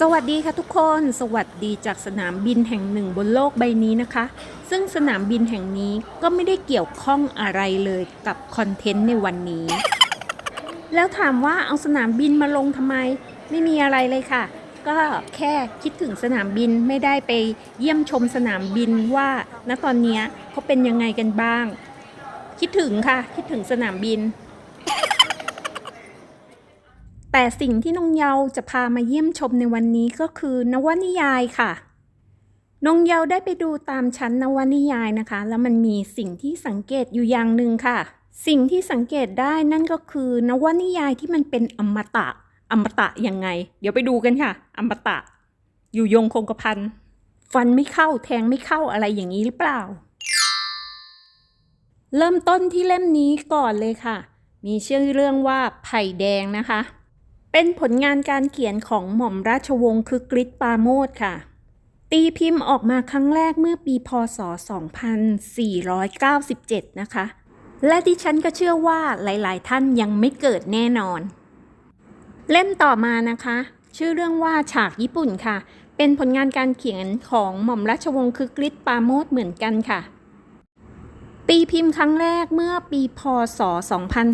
สวัสดีค่ะทุกคน สวัสดีจากสนามบินแห่งหนึ่งบนโลกใบนี้นะคะ ซึ่งสนามบินแห่งนี้ก็ไม่ได้เกี่ยวข้องอะไรเลยกับคอนเทนต์ในวันนี้ แล้วถามว่าเอาสนามบินมาลงทำไม ไม่มีอะไรเลยค่ะ ก็แค่คิดถึงสนามบินไม่ได้ไปเยี่ยมชมสนามบินว่าณตอนนี้เขาเป็นยังไงกันบ้าง คิดถึงค่ะ คิดถึงสนามบิน แต่สิ่งที่น้องเยาจะพามาเยี่ยมชมในวันนี้ก็คือนวนิยายค่ะ น้องเยาได้ไปดูตามชั้นนวนิยายนะคะ แล้วมันมีสิ่งที่สังเกตอยู่อย่างหนึ่งค่ะ สิ่งที่สังเกตได้นั่นก็คือนวนิยายที่มันเป็นอมตะ อมตะยังไง เดี๋ยวไปดูกันค่ะ อมตะ อยู่ยงคงกระพันฟันไม่เข้าแทงไม่เข้าอะไรอย่างนี้หรือเปล่า เริ่มต้นที่เล่มนี้ก่อนเลยค่ะ มีชื่อเรื่องว่าไผ่แดงนะคะ เป็นผลงานการเขียนของหม่อมราชวงศ์คือกริชปาโมทค่ะ ตีพิมพ์ออกมาครั้งแรกเมื่อปีพศ 2497 นะคะ และดิฉันก็เชื่อว่าหลายๆ ท่านยังไม่เกิดแน่นอน เล่มต่อมานะคะ ชื่อเรื่องว่าฉากญี่ปุ่นค่ะ เป็นผลงานการเขียนของหม่อมราชวงศ์คือกริชปาโมทเหมือนกันค่ะ ตีพิมพ์ครั้งแรกเมื่อปีพศ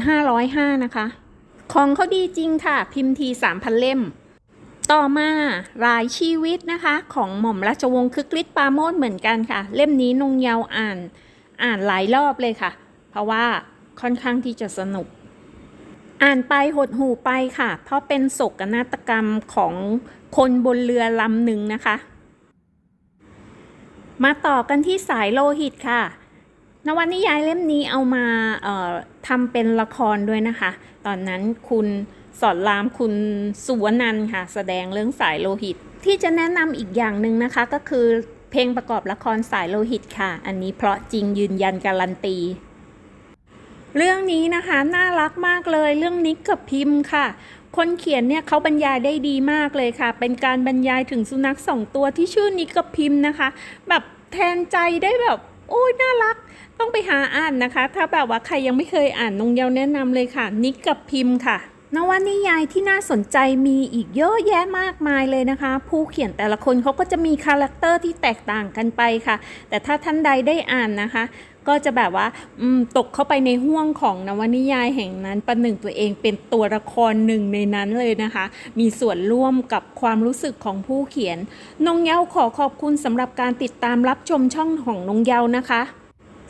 2505 นะคะ ของเขาดีจริงค่ะ พิมพ์ที3,000 เล่ม ต่อมารายชีวิตนะคะ ของหม่อมราชวงศ์คือกริชปาโมทเหมือนกันค่ะ เล่มนี้นงเยาวอ่านอ่านหลายรอบเลยค่ะ เพราะว่าค่อนข้างที่จะสนุก อ่านไปหดหูไปค่ะ เพราะเป็นโศกนาฏกรรมของคนบนเรือลำหนึ่งนะคะ มาต่อกันที่สายโลหิตค่ะ นวนิยายเล่มนี้เอามาทำเป็นละครด้วยนะคะ ตอนนั้นคุณสอนรามคุณสุวนันค่ะ แสดงเรื่องสายโลหิต ที่จะแนะนำอีกอย่างหนึ่งนะคะก็คือเพลงประกอบละครสายโลหิตค่ะ อันนี้เพราะจริงยืนยันการันตี เรื่องนี้นะคะน่ารักมากเลยเรื่องนิกกับพิมพ์ค่ะ คนเขียนเนี่ยเขาบรรยายได้ดีมากเลยค่ะ เป็นการบรรยายถึงสุนัขสองตัวที่ชื่อนิกกับพิมพ์นะคะ แบบแทนใจได้แบบ โอ้ยน่ารัก ต้องไปหาอ่านนะคะ ถ้าแบบว่าใครยังไม่เคยอ่านนงเยาแนะนำเลยค่ะ นิกกับพิมพ์ค่ะนวนิยายที่น่าสนใจมีอีกเยอะแยะมากมายเลยนะคะ ผู้เขียนแต่ละคนเขาก็จะมีคาแรคเตอร์ที่แตกต่างกันไปค่ะ แต่ถ้าท่านใดได้อ่านนะคะ ก็จะแบบว่าตกเข้าไปในห่วงของนวนิยายแห่งนั้นประหนึ่งตัวเองเป็นตัวละครหนึ่งในนั้นเลยนะคะ มีส่วนร่วมกับความรู้สึกของผู้เขียนนงเยาขอขอบคุณสำหรับการติดตามรับชมช่องของนงเยานะคะ